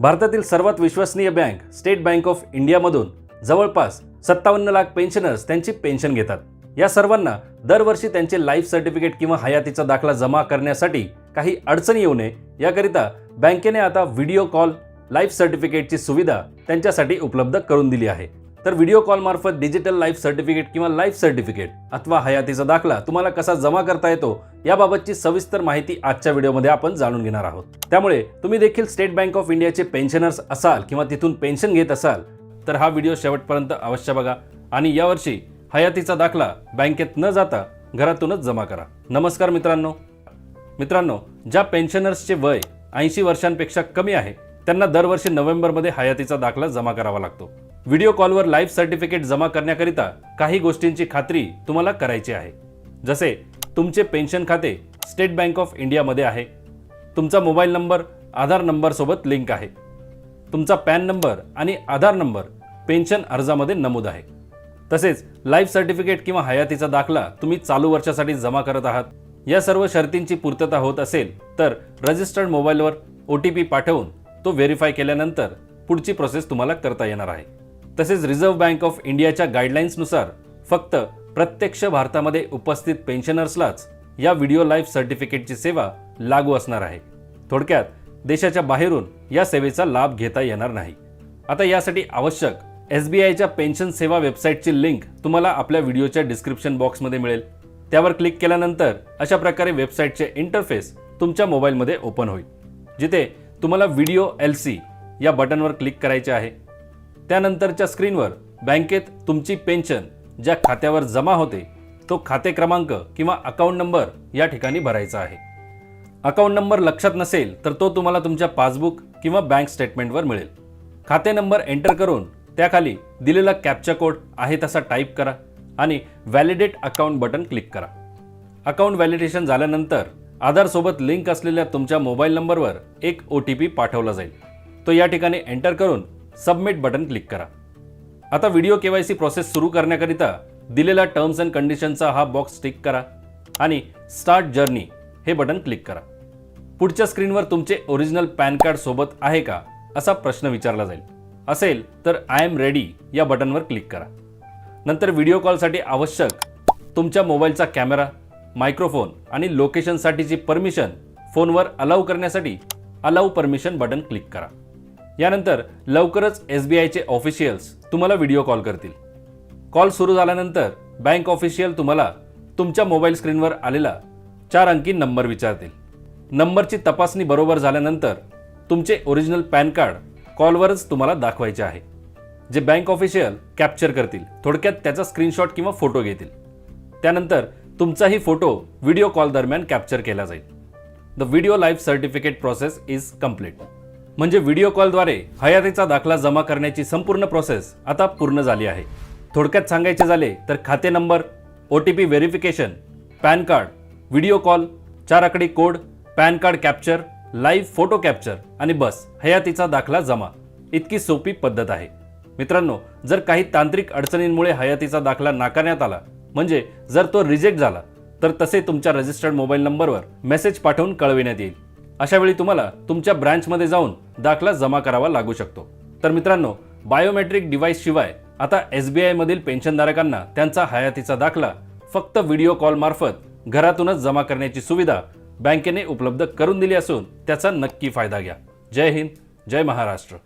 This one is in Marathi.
भारतातील सर्वात विश्वसनीय बँक स्टेट बँक ऑफ इंडियामधून जवळपास सत्तावन्न लाख पेन्शनर्स त्यांची पेन्शन घेतात. या सर्वांना दरवर्षी त्यांचे लाईफ सर्टिफिकेट किंवा हयातीचा दाखला जमा करण्यासाठी काही अडचणी येऊ नये. याकरिता बँकेने आता व्हिडिओ कॉल लाईफ सर्टिफिकेटची सुविधा त्यांच्यासाठी उपलब्ध करून दिली आहे. तर व्हिडिओ कॉलमार्फत डिजिटल लाईफ सर्टिफिकेट किंवा लाईफ सर्टिफिकेट अथवा हयातीचा दाखला तुम्हाला कसा जमा करता येतो याबाबतची सविस्तर माहिती आजच्या व्हिडिओमध्ये आपण जाणून घेणार आहोत. त्यामुळे तुम्ही देखील स्टेट बँक ऑफ इंडियाचे पेन्शनर्स असाल किंवा तिथून पेन्शन घेत असाल तर हा व्हिडिओ शेवटपर्यंत अवश्य बघा आणि यावर्षी हयातीचा दाखला बँकेत न जाता घरातूनच जमा करा. नमस्कार मित्रांनो. मित्रांनो ज्या पेन्शनर्सचे वय ऐंशी वर्षांपेक्षा कमी आहे त्यांना दरवर्षी नोव्हेंबरमध्ये हयातीचा दाखला जमा करावा लागतो. व्हिडिओ कॉलवर लाईफ सर्टिफिकेट जमा करण्याकरिता काही गोष्टींची खात्री तुम्हाला करायची आहे. जसे तुमचे पेन्शन खाते स्टेट बँक ऑफ इंडियामध्ये आहे. तुमचा मोबाईल नंबर आधार नंबरसोबत लिंक आहे. तुमचा पॅन नंबर आणि आधार नंबर पेन्शन अर्जामध्ये नमूद आहे. तसेच लाईफ सर्टिफिकेट किंवा हयातीचा दाखला तुम्ही चालू वर्षासाठी जमा करत आहात. या सर्व शर्तींची पूर्तता होत असेल तर रजिस्टर्ड मोबाईलवर ओ टी पी पाठवून तो व्हेरीफाय केल्यानंतर पुढची प्रोसेस तुम्हाला करता येणार आहे. तसेच रिझर्व्ह बँक ऑफ इंडियाच्या गाईडलाईन्सनुसार फक्त प्रत्यक्ष भारतामध्ये उपस्थित पेन्शनर्सलाच या व्हिडिओ लाईफ सर्टिफिकेटची सेवा लागू असणार आहे. थोडक्यात देशाच्या बाहेरून या सेवेचा लाभ घेता येणार नाही. आता यासाठी आवश्यक एस बी आयच्या पेन्शन सेवा वेबसाईटची लिंक तुम्हाला आपल्या व्हिडिओच्या डिस्क्रिप्शन बॉक्समध्ये मिळेल. त्यावर क्लिक केल्यानंतर अशा प्रकारे वेबसाईटचे इंटरफेस तुमच्या मोबाईलमध्ये ओपन होईल जिथे तुम्हाला व्हिडिओ एल सी या बटनवर क्लिक करायचे आहे. त्यानंतरच्या स्क्रीनवर बँकेत तुमची पेन्शन ज्या खात्यावर जमा होते तो खाते क्रमांक किंवा अकाउंट नंबर या ठिकाणी भरायचा आहे. अकाउंट नंबर लक्षात नसेल तर तो तुम्हाला तुमच्या पासबुक किंवा बँक स्टेटमेंटवर मिळेल. खाते नंबर एंटर करून त्याखाली दिलेला कॅप्चा कोड आहे तसा टाईप करा आणि व्हॅलिडेट अकाउंट बटन क्लिक करा. अकाउंट व्हॅलिडेशन झाल्यानंतर आधारसोबत लिंक असलेल्या तुमच्या मोबाईल नंबरवर एक ओ टी पी पाठवला जाईल. तो या ठिकाणी एंटर करून सबमिट बटन क्लिक करा. आता video K Y C process सुरू करण्याकरिता दिलेला टर्म्स अँड कंडिशनचा हा बॉक्स टिक करा आणि स्टार्ट जर्नी हे बटन क्लिक करा. पुढच्या स्क्रीनवर तुमचे ओरिजिनल पॅन कार्ड सोबत आहे का असा प्रश्न विचारला जाईल. असेल तर आय एम रेडी या बटनवर क्लिक करा. नंतर व्हिडिओ कॉलसाठी आवश्यक तुमच्या मोबाईलचा कॅमेरा मायक्रोफोन आणि लोकेशनसाठीची परमिशन फोनवर अलाऊ करण्यासाठी अलाऊ परमिशन बटन क्लिक करा. यानंतर लवकरच एस बी आयचे ऑफिशियल्स तुम्हाला व्हिडिओ कॉल करतील. कॉल सुरू झाल्यानंतर बँक ऑफिशियल तुम्हाला तुमच्या मोबाईल स्क्रीनवर आलेला चार अंकी नंबर विचारतील. नंबरची तपासणी बरोबर झाल्यानंतर तुमचे ओरिजिनल पॅन कार्ड कॉलवरच तुम्हाला दाखवायचे आहे जे बँक ऑफिशियल कॅप्चर करतील थोडक्यात त्याचा स्क्रीनशॉट किंवा फोटो घेतील. त्यानंतर तुमचाही फोटो व्हिडिओ कॉल दरम्यान कॅप्चर केला जाईल. The video life certificate process is complete. म्हणजे व्हिडिओ कॉलद्वारे हयातीचा दाखला जमा करण्याची संपूर्ण प्रोसेस आता पूर्ण झाली आहे. थोडक्यात सांगायचे झाले तर खाते number O T P verification PAN card video call चार आकडी code PAN card capture live photo capture आणि बस हयातीचा दाखला जमा. इतकी सोपी पद्धत आहे. मित्रांनो जर काही तांत्रिक अडचणींमुळे हयातीचा दाखला नाकारण्यात आला म्हणजे जर तो रिजेक्ट झाला तर तसे तुमच्या रजिस्टर्ड मोबाईल नंबरवर मेसेज पाठवून कळविण्यात येईल. अशावेळी तुम्हाला तुमच्या ब्रँचमध्ये जाऊन दाखला जमा करावा लागू शकतो. तर मित्रांनो बायोमेट्रिक डिव्हाइस शिवाय आता एस बी आयमधील पेन्शनधारकांना त्यांचा हयातीचा दाखला फक्त व्हिडिओ कॉल मार्फत घरातूनच जमा करण्याची सुविधा बँकेने उपलब्ध करून दिली असून त्याचा नक्की फायदा घ्या. जय हिंद जय महाराष्ट्र.